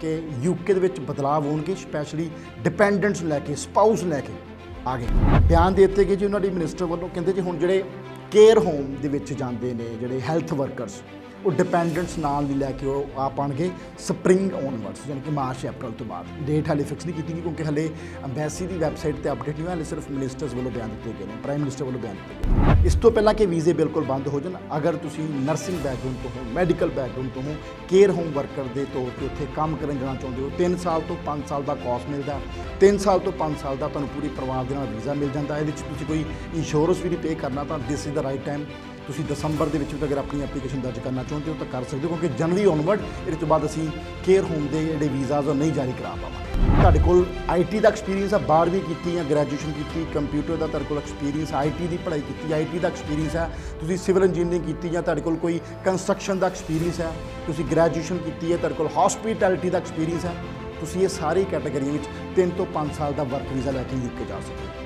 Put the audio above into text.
ਕਿ ਯੂਕੇ ਦੇ ਵਿੱਚ ਬਦਲਾਅ ਹੋਣਗੇ ਸਪੈਸ਼ਲੀ ਡਿਪੈਂਡੈਂਟਸ ਲੈ ਕੇ ਸਪਾਊਸ ਲੈ ਕੇ ਆ ਗਏ ਬਿਆਨ ਦੇ ਦਿੱਤੇ ਗਏ ਜੀ ਉਹਨਾਂ ਦੀ ਮਿਨਿਸਟਰ ਵੱਲੋਂ, ਕਹਿੰਦੇ ਜੀ ਹੁਣ ਜਿਹੜੇ ਕੇਅਰ ਹੋਮ ਦੇ ਵਿੱਚ ਜਾਂਦੇ ਨੇ, ਜਿਹੜੇ ਹੈਲਥ ਵਰਕਰਸ ਉਹ ਡਿਪੈਂਡੈਂਟਸ ਨਾਲ ਨਹੀਂ ਲੈ ਕੇ ਉਹ ਆ ਪਾਣਗੇ ਸਪਰਿੰਗ ਔਨਵਰਡਸ ਯਾਨੀ ਕਿ ਮਾਰਚ ਅਪ੍ਰੈਲ ਤੋਂ ਬਾਅਦ ਡੇਟ ਹਾਲੇ ਫਿਕਸ ਨਹੀਂ ਕੀਤੀ ਗਈ ਕਿਉਂਕਿ ਹਲੇ ਅੰਬੈਸੀ ਦੀ ਵੈਬਸਾਈਟ ਤੇ ਅਪਡੇਟ ਨਹੀਂ ਹੋਇਆ, ਹਲੇ ਸਿਰਫ ਮਿਨਿਸਟਰਸ ਵੱਲੋਂ ਬਿਆਨ ਦਿੱਤੇ ਗਏ ਨੇ ਪ੍ਰਾਈਮ ਮਿਨਿਸਟਰ ਵੱਲੋਂ ਬਿਆਨ ਦਿੱਤੇ ਗਏ ਨੇ। ਇਸ ਤੋਂ ਪਹਿਲਾਂ ਕਿ ਵੀਜ਼ੇ ਬਿਲਕੁਲ ਬੰਦ ਹੋ ਜਾਣ, ਅਗਰ ਤੁਸੀਂ ਨਰਸਿੰਗ ਬੈਕਗ੍ਰਾਉਂਡ ਤੋਂ ਹੋ ਮੈਡੀਕਲ ਬੈਕਗ੍ਰਾਉਂਡ ਤੋਂ ਹੋ ਕੇਅਰ ਹੋਮ ਵਰਕਰ ਦੇ ਤੌਰ ਤੇ ਉੱਥੇ ਕੰਮ ਕਰਨ ਜਾਣਾ ਚਾਹੁੰਦੇ ਹੋ 3 ਸਾਲ ਤੋਂ 5 ਸਾਲ ਦਾ ਕੋਰਸ ਮਿਲਦਾ 3 ਸਾਲ ਤੋਂ 5 ਸਾਲ ਦਾ ਤੁਹਾਨੂੰ ਪੂਰੀ ਪਰਿਵਾਰ ਦੇ ਨਾਲ ਵੀਜ਼ਾ ਮਿਲ ਜਾਂਦਾ ਇਹਦੇ ਵਿੱਚ ਤੁਸੀਂ ਕੋਈ ਇੰਸ਼ੋਰੈਂਸ ਵੀ ਨਹੀਂ ਪੇ ਕਰਨਾ, ਤਾਂ this is the right time ਤੁਸੀਂ ਦਸੰਬਰ ਦੇ ਵਿੱਚ ਵੀ ਅਗਰ ਆਪਣੀ ਐਪਲੀਕੇਸ਼ਨ ਦਰਜ ਕਰਨਾ ਚਾਹੁੰਦੇ ਹੋ ਤਾਂ ਕਰ ਸਕਦੇ ਹੋ, ਕਿਉਂਕਿ ਜਨਵਰੀ ਔਨਵਰਡ ਇਹਦੇ ਤੋਂ ਬਾਅਦ ਅਸੀਂ ਕੇਅਰ ਹੋਮ ਦੇ ਜਿਹੜੇ ਵੀਜ਼ਾਜ਼ ਉਹ ਨਹੀਂ ਜਾਰੀ ਕਰਾ ਪਾਵਾਂਗੇ। ਤੁਹਾਡੇ ਕੋਲ ਆਈਟੀ ਦਾ ਐਕਸਪੀਰੀਅੰਸ ਆ 12ਵੀਂ ਕੀਤੀ ਜਾਂ ਗ੍ਰੈਜੂਏਸ਼ਨ ਕੀਤੀ ਕੰਪਿਊਟਰ ਦਾ ਤੁਹਾਡੇ ਕੋਲ ਐਕਸਪੀਰੀਅੰਸ ਆਈਟੀ ਦੀ ਪੜ੍ਹਾਈ ਕੀਤੀ ਆਈਟੀ ਦਾ ਐਕਸਪੀਰੀਅੰਸ ਹੈ ਤੁਸੀਂ ਸਿਵਲ ਇੰਜੀਨੀਅਰਿੰਗ ਕੀਤੀ ਜਾਂ ਤੁਹਾਡੇ ਕੋਲ ਕੋਈ ਕੰਸਟਰਕਸ਼ਨ ਦਾ ਐਕਸਪੀਰੀਅੰਸ ਹੈ ਤੁਸੀਂ ਗ੍ਰੈਜੂਏਸ਼ਨ ਕੀਤੀ ਹੈ ਤੁਹਾਡੇ ਕੋਲ ਹਸਪੀਟੈਲਿਟੀ ਦਾ ਐਕਸਪੀਰੀਅੰਸ ਹੈ ਤੁਸੀਂ ਇਹ ਸਾਰੀ ਕੈਟਾਗਰੀਆਂ ਵਿੱਚ 3 ਤੋਂ 5 ਸਾਲ ਦਾ ਵਰਕ ਵੀਜ਼ਾ ਲੈ ਕੇ ਯੂਕੇ ਜਾ ਸਕਦੇ ਹੋ।